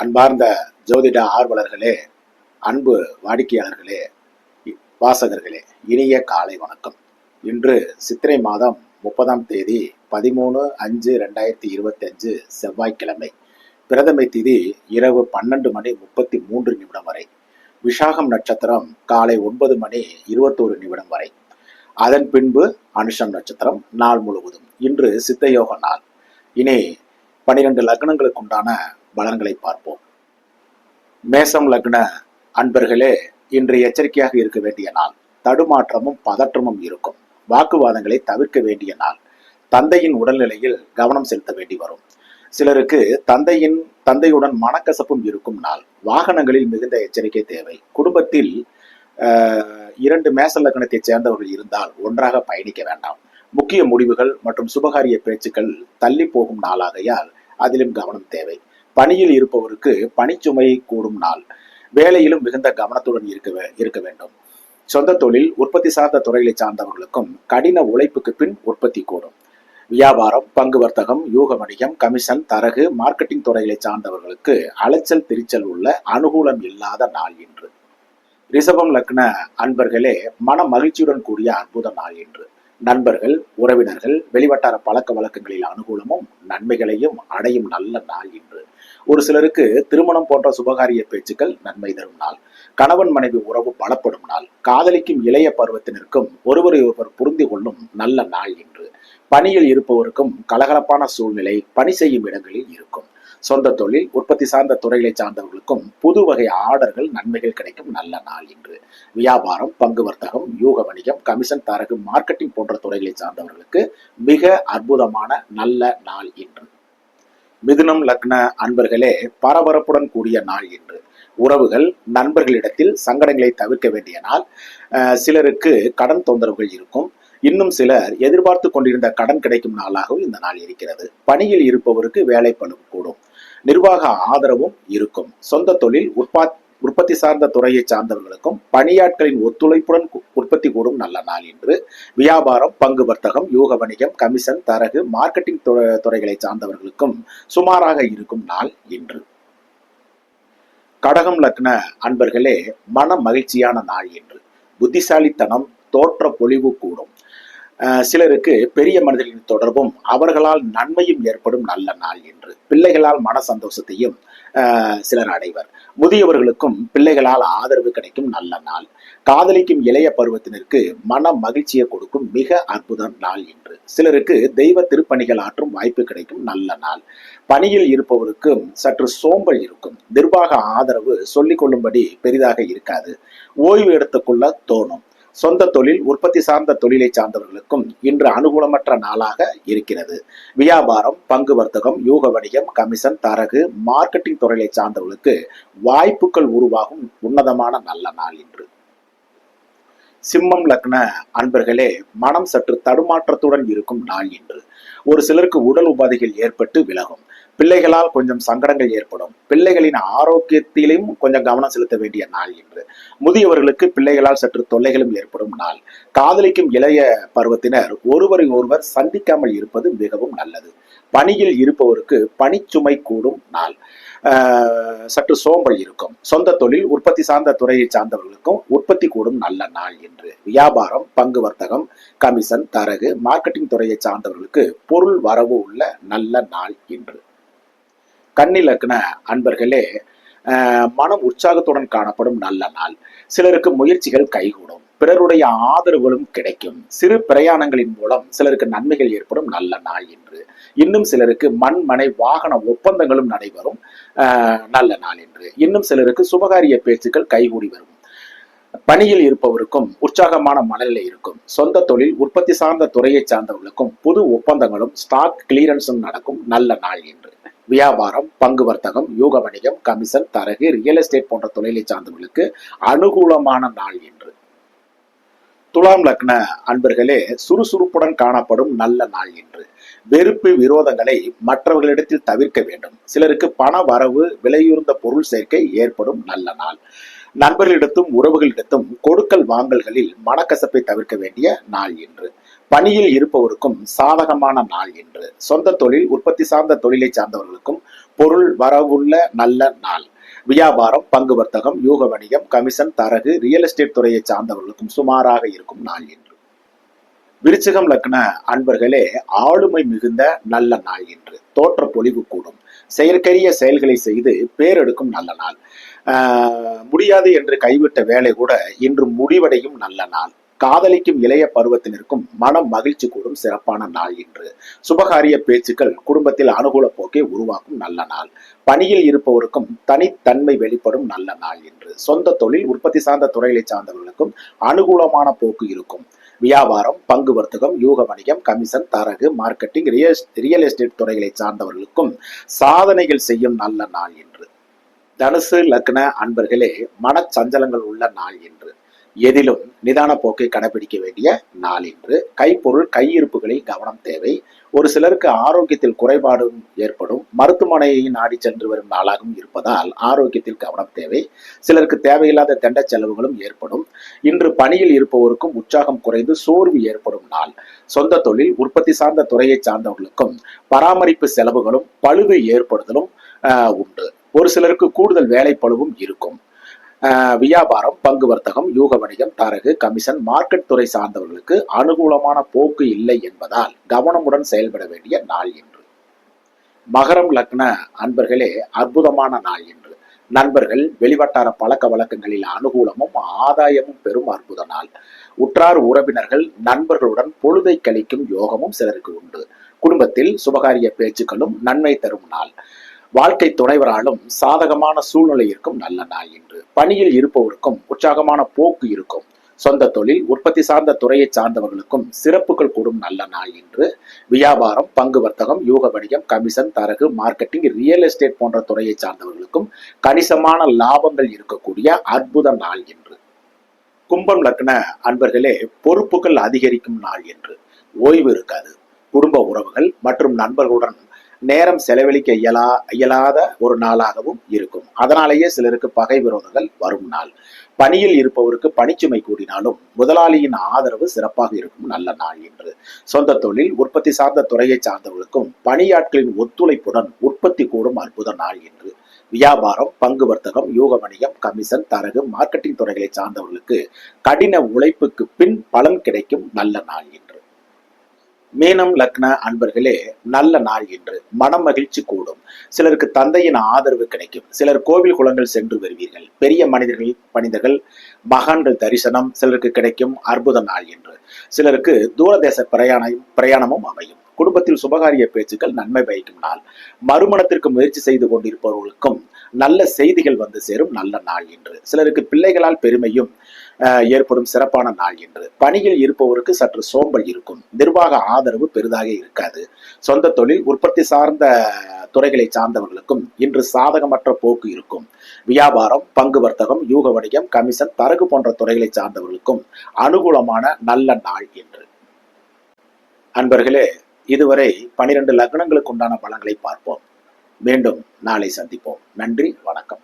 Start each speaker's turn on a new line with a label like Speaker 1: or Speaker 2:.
Speaker 1: அன்பார்ந்த ஜோதிட ஆர்வலர்களே அன்பு வாடிக்கையாளர்களே வாசகர்களே இனிய காலை வணக்கம். இன்று சித்திரை மாதம் முப்பதாம் தேதி பதிமூணு அஞ்சு ரெண்டாயிரத்தி இருபத்தி அஞ்சு செவ்வாய்க்கிழமை. பிரதமை திதி இரவு பன்னெண்டு மணி முப்பத்தி மூன்று நிமிடம் வரை. விஷாகம் நட்சத்திரம் காலை ஒன்பது மணி இருபத்தோரு நிமிடம் வரை. அதன் பின்பு அனுஷம் நட்சத்திரம் நாள் முழுவதும். இன்று சித்தயோக நாள். இனி பனிரெண்டு லக்னங்களுக்கு உண்டான பலன்களை பார்ப்போம். மேசம் லக்ன அன்பர்களே இன்று எச்சரிக்கையாக இருக்க வேண்டிய நாள். தடுமாற்றமும் பதற்றமும் இருக்கும். வாக்குவாதங்களை தவிர்க்க வேண்டிய நாள். தந்தையின் உடல்நிலையில் கவனம் செலுத்த வேண்டி வரும். சிலருக்கு தந்தையின் தந்தையுடன் மனக்கசப்பும் இருக்கும் நாள். வாகனங்களில் மிகுந்த எச்சரிக்கை தேவை. குடும்பத்தில் ஆஹ், இரண்டு மேச லக்னத்தைச் சேர்ந்தவர்கள் இருந்தால் ஒன்றாக பயணிக்க வேண்டாம். முக்கிய முடிவுகள் மற்றும் சுபகாரிய பேச்சுக்கள் தள்ளி போகும் நாளாகையால் அதிலும் கவனம் தேவை. பணியில் இருப்பவருக்கு பணிச்சுமை கூடும் நாள். வேலையிலும் மிகுந்த கவனத்துடன் இருக்க வே- இருக்க வேண்டும். சொந்த தொழில் உற்பத்தி சார்ந்த துறைகளை சார்ந்தவர்களுக்கும் கடின உழைப்புக்கு பின் உற்பத்தி கூடும். வியாபாரம் பங்கு வர்த்தகம் யூக வணிகம் கமிஷன் தரகு மார்க்கெட்டிங் துறைகளை சார்ந்தவர்களுக்கு அலைச்சல் திரிச்சல் உள்ள அனுகூலம் இல்லாத நாள் இன்று. ரிஷபம் லக்ன அன்பர்களே மன மகிழ்ச்சியுடன் கூடிய அற்புத நாள் இன்று. நண்பர்கள் உறவினர்கள் வெளிவட்டார பழக்க வழக்கங்களில் அனுகூலமும் நன்மைகளையும் அடையும் நல்ல நாள் இன்று. ஒரு சிலருக்கு திருமணம் போன்ற சுபகாரிய பேச்சுக்கள் நன்மை தரும் நாள். கணவன் மனைவி உறவு பலப்படும் நாள். காதலிக்கும் இளைய பருவத்தினருக்கும் ஒருவரை ஒருவர் புரிந்து கொள்ளும் நல்ல நாள் என்று பணியில் இருப்பவருக்கும் கலகலப்பான சூழ்நிலை பணி செய்யும் இடங்களில் இருக்கும். சொந்த தொழில் உற்பத்தி சார்ந்த துறைகளை சார்ந்தவர்களுக்கும் புது வகை ஆர்டர்கள் நன்மைகள் கிடைக்கும் நல்ல நாள் இன்று. வியாபாரம் பங்கு வர்த்தகம் யூக வணிகம் கமிஷன் தரகு மார்க்கெட்டிங் போன்ற துறைகளை சார்ந்தவர்களுக்கு மிக அற்புதமான நல்ல நாள் இன்று. மிதுனம் லக்ன அன்பர்களே பரபரப்புடன் கூடிய நாள் இன்று. உறவுகள் நண்பர்களிடத்தில் சங்கடங்களை தவிர்க்க வேண்டிய நாள். சிலருக்கு கடன் தொந்தரவுகள் இருக்கும். இன்னும் சிலர் எதிர்பார்த்து கொண்டிருந்த கடன் கிடைக்கும் நாளாகவும் இந்த நாள் இருக்கிறது. பணியில் இருப்பவருக்கு வேலை பளு கூடும். நிர்வாக ஆதரவும் இருக்கும். சொந்த தொழில் உற்பா உற்பத்தி சார்ந்த துறையை சார்ந்தவர்களுக்கும் பணியாட்களின் ஒத்துழைப்புடன் உற்பத்தி கூடும் நல்ல நாள் என்று. வியாபாரம் பங்கு வர்த்தகம் யூக வணிகம் கமிஷன் தரகு மார்க்கெட்டிங் துறைகளை சார்ந்தவர்களுக்கும் சுமாராக இருக்கும் நாள் இன்று. கடகம் லக்ன அன்பர்களே மன மகிழ்ச்சியான நாள் என்று புத்திசாலித்தனம் தோற்ற பொலிவு கூடும். சிலருக்கு பெரிய மனிதர்களின் தொடர்பும் அவர்களால் நன்மையும் ஏற்படும் நல்ல நாள் என்று பிள்ளைகளால் மன சந்தோஷத்தையும் சிலர் அடைவர். முதியவர்களுக்கும் பிள்ளைகளால் ஆதரவு கிடைக்கும் நல்ல நாள். காதலிக்கும் இளைய பருவத்தினருக்கு மன மகிழ்ச்சியை கொடுக்கும் மிக அற்புத நாள் என்று சிலருக்கு தெய்வ திருப்பணிகள் ஆற்றும் வாய்ப்பு கிடைக்கும் நல்ல நாள். பணியில் இருப்பவருக்கும் சற்று சோம்பல் இருக்கும். நிர்வாக ஆதரவு சொல்லிக் கொள்ளும்படி பெரிதாக இருக்காது. ஓய்வு எடுத்துக்கொள்ள தோணும். சொந்த தொழில் உற்பத்தி சார்ந்த தொழிலை சார்ந்தவர்களுக்கும் இன்று அனுகூலமற்ற நாளாக இருக்கிறது. வியாபாரம் பங்கு வர்த்தகம் யூக வணிகம் கமிஷன் தரகு மார்க்கெட்டிங் துறையை சார்ந்தவர்களுக்கு வாய்ப்புகள் உருவாகும் உன்னதமான நல்ல நாள் இன்று. சிம்மம் லக்ன அன்பர்களே மனம் சற்று தடுமாற்றத்துடன் இருக்கும் நாள் இன்று. ஒரு சிலருக்கு உடல் உபாதைகள் ஏற்பட்டு விலகும். பிள்ளைகளால் கொஞ்சம் சங்கடங்கள் ஏற்படும். பிள்ளைகளின் ஆரோக்கியத்திலும் கொஞ்சம் கவனம் செலுத்த வேண்டிய நாள் என்று முதியவர்களுக்கு பிள்ளைகளால் சற்று தொல்லைகளும் ஏற்படும் நாள். காதலிக்கும் இளைய பருவத்தினர் ஒருவரை ஒருவர் சந்திக்காமல் இருப்பது மிகவும் நல்லது. பணியில் இருப்பவருக்கு பணிச்சுமை கூடும் நாள். ஆஹ், சற்று சோம்பல் இருக்கும். சொந்த தொழில் உற்பத்தி சார்ந்த துறையை சார்ந்தவர்களுக்கும் உற்பத்தி கூடும் நல்ல நாள் என்று வியாபாரம் பங்கு வர்த்தகம் கமிஷன் தரகு மார்க்கெட்டிங் துறையை சார்ந்தவர்களுக்கு பொருள் வரவு உள்ள நல்ல நாள் இன்று கண்ணிலக்கண அன்பர்களே மனம் உற்சாகத்துடன் காணப்படும் நல்ல நாள். சிலருக்கு முயற்சிகள் கைகூடும் பிறருடைய ஆதரவுகளும் கிடைக்கும். சிறு பிரயாணங்களின் மூலம் சிலருக்கு நன்மைகள் ஏற்படும் நல்ல நாள் என்று. இன்னும் சிலருக்கு மண் மனை வாகன ஒப்பந்தங்களும் நடைபெறும் நல்ல நாள் என்று. இன்னும் சிலருக்கு சுபகாரிய பேச்சுக்கள் கைகூடி வரும். பணியில் இருப்பவருக்கும் உற்சாகமான மனநிலை இருக்கும். சொந்த தொழில் உற்பத்தி சார்ந்த துறையை சார்ந்தவர்களுக்கும் புது ஒப்பந்தங்களும் ஸ்டாக் கிளியரன்ஸும் நடக்கும் நல்ல நாள் என்று. வியாபாரம் பங்கு வர்த்தகம் யூக வணிகம் கமிஷன் தரகு ரியல் எஸ்டேட் போன்ற தொழிலை சார்ந்தவர்களுக்கு அனுகூலமான நாள் என்று துலாம் லக்ன அன்பர்களே சுறுசுறுப்புடன் காணப்படும் நல்ல நாள் என்று வெறுப்பு விரோதங்களை மற்றவர்களிடத்தில் தவிர்க்க வேண்டும். சிலருக்கு பண வரவு விலையுறந்த பொருள் சேர்க்கை ஏற்படும் நல்ல நாள். நண்பர்களிடத்தும் உறவுகளிடத்தும் கொடுக்கல் வாங்கல்களில் மனக்கசப்பை தவிர்க்க வேண்டிய நாள் என்று பணியில் இருப்பவருக்கும் சாதகமான நாள் என்று. சொந்த தொழில் உற்பத்தி சார்ந்த தொழிலை சார்ந்தவர்களுக்கும் பொருள் வரவுள்ள நல்ல நாள். வியாபாரம் பங்கு வர்த்தகம் யூக வணிகம் கமிஷன் தரகு ரியல் எஸ்டேட் துறையை சார்ந்தவர்களுக்கும் சுமாராக இருக்கும் நாள் என்று. விருச்சிகம் லக்ன அன்பர்களே ஆளுமை மிகுந்த நல்ல நாள் என்று. தோற்ற பொலிவு கூடும். செயற்கரிய செயல்களை செய்து பேரெடுக்கும் நல்ல நாள். ஆஹ், முடியாது என்று கைவிட்ட வேலை கூட இன்று முடிவடையும் நல்ல நாள். காதலிக்கும் இளைய பருவத்தினருக்கும் மனம் மகிழ்ச்சி கூடும் சிறப்பான நாள் என்று சுபகாரிய பேச்சுக்கள் குடும்பத்தில் அனுகூல போக்கை உருவாக்கும் நல்ல நாள். பணியில் இருப்பவருக்கும் தனித்தன்மை வெளிப்படும் நல்ல நாள் என்று சொந்த தொழில் உற்பத்தி சார்ந்த துறைகளை சார்ந்தவர்களுக்கும் அனுகூலமான போக்கு இருக்கும். வியாபாரம் பங்கு வர்த்தகம் யூக வணிகம் கமிஷன் தரகு மார்க்கெட்டிங் ரியல் ரியல் எஸ்டேட் துறைகளை சார்ந்தவர்களுக்கும் சாதனைகள் செய்யும் நல்ல நாள் என்று தனுசு லக்ன அன்பர்களே மனச்சஞ்சலங்கள் உள்ள நாள் என்று எதிலும் நிதான போக்கை கடைபிடிக்க வேண்டிய நாள் என்று கைப்பொருள் கையிருப்புகளில் கவனம் தேவை. ஒரு சிலருக்கு ஆரோக்கியத்தில் குறைபாடும் ஏற்படும். மருத்துவமனையை நாடி சென்று வரும் நாளாகவும் இருப்பதால் ஆரோக்கியத்தில் கவனம் தேவை. சிலருக்கு தேவையில்லாத தண்ட செலவுகளும் ஏற்படும். இன்று பணியில் இருப்பவருக்கும் உற்சாகம் குறைந்து சோர்வு ஏற்படும் நாள். சொந்த தொழில் உற்பத்தி சார்ந்த துறையை சார்ந்தவர்களுக்கும் பராமரிப்பு செலவுகளும் பழுது ஏற்படுதலும் ஆஹ், உண்டு. ஒரு சிலருக்கு கூடுதல் வேலை பழுவும் இருக்கும். வியாபாரம் பங்கு வர்த்தகம் யூக வணிகம் தரகு கமிஷன் மார்க்கெட் துறை சார்ந்தவர்களுக்கு அனுகூலமான போக்கு இல்லை என்பதால் கவனமுடன் செயல்பட வேண்டிய நாள் என்று மகரம் லக்ன அன்பர்களே அற்புதமான நாள் என்று நண்பர்கள் வெளிவட்டார பழக்க வழக்கங்களில் அனுகூலமும் ஆதாயமும் பெறும் அற்புத நாள். உற்றார் உறவினர்கள் நண்பர்களுடன் பொழுதை கழிக்கும் யோகமும் சிலருக்கு உண்டு. குடும்பத்தில் சுபகாரிய பேச்சுக்களும் நன்மை தரும் நாள். வாழ்க்கை துணைவராலும் சாதகமான சூழ்நிலை இருக்கும் நல்ல நாள் என்று. பணியில் இருப்பவருக்கும் உற்சாகமான போக்கு இருக்கும். சொந்த தொழில் உற்பத்தி சார்ந்த துறையை சார்ந்தவர்களுக்கும் சிறப்புகள் கூடும் நல்ல நாள் என்று. வியாபாரம் பங்கு வர்த்தகம் யூக வணிகம் கமிஷன் தரகு மார்க்கெட்டிங் ரியல் எஸ்டேட் போன்ற துறையை சார்ந்தவர்களுக்கும் கணிசமான லாபங்கள் இருக்கக்கூடிய அற்புத நாள் என்று. கும்பம் லக்ன அன்பர்களே பொறுப்புகள் அதிகரிக்கும் நாள் என்று. ஓய்வு இருக்காது. குடும்ப உறவுகள் மற்றும் நண்பர்களுடன் நேரம் செலவழிக்க இயலா இயலாத ஒரு நாளாகவும் இருக்கும். அதனாலேயே சிலருக்கு பகை விரோதங்கள் வரும் நாள். பணியில் இருப்பவருக்கு பணிச்சுமை கூடினாலும் முதலாளியின் ஆதரவு சிறப்பாக இருக்கும் நல்ல நாள் என்று சொந்த தொழில் உற்பத்தி சார்ந்த துறையை சார்ந்தவர்களுக்கும் பணியாட்களின் ஒத்துழைப்புடன் உற்பத்தி கூடும் அற்புத நாள் என்று. வியாபாரம் பங்கு வர்த்தகம் யூக வணிகம் கமிஷன் தரகு மார்க்கெட்டிங் துறைகளை சார்ந்தவர்களுக்கு கடின உழைப்புக்கு பின் பலன் கிடைக்கும் நல்ல நாள் என்று மீனம் லக்ன அன்பர்களே நல்ல நாள் என்று மனம் மகிழ்ச்சி கூடும். சிலருக்கு தந்தையின் ஆதரவு கிடைக்கும். சிலர் கோவில் குளங்கள் சென்று வருவீர்கள். பெரிய மனிதர்கள் மனிதர்கள் மகான்கள் தரிசனம் சிலருக்கு கிடைக்கும் அற்புத நாள் என்று. சிலருக்கு தூரதேச பிரயாணம் பிரயாணமும் அமையும். குடும்பத்தில் சுபகாரிய பேச்சுக்கள் நன்மை பயக்கும் நாள். மறுமணத்திற்கு முயற்சி செய்து கொண்டிருப்பவர்களுக்கும் நல்ல செய்திகள் வந்து சேரும் நல்ல நாள் என்று. சிலருக்கு பிள்ளைகளால் பெருமையும் ஏற்படும் சிறப்பான நாள் என்று. பணியில் இருப்பவருக்கு சற்று சோம்பல் இருக்கும். நிர்வாக ஆதரவு பெரிதாக இருக்காது. சொந்த தொழில் உற்பத்தி சார்ந்த துறைகளை சார்ந்தவர்களுக்கும் இன்று சாதகமற்ற போக்கு இருக்கும். வியாபாரம் பங்கு வர்த்தகம் யூக வணிகம் கமிஷன் தரகு போன்ற துறைகளை சார்ந்தவர்களுக்கும் அனுகூலமான நல்ல நாள் என்று. அன்பர்களே இதுவரை பனிரெண்டு லக்னங்களுக்கு உண்டான பலன்களை பார்ப்போம். மீண்டும் நாளை சந்திப்போம். நன்றி வணக்கம்.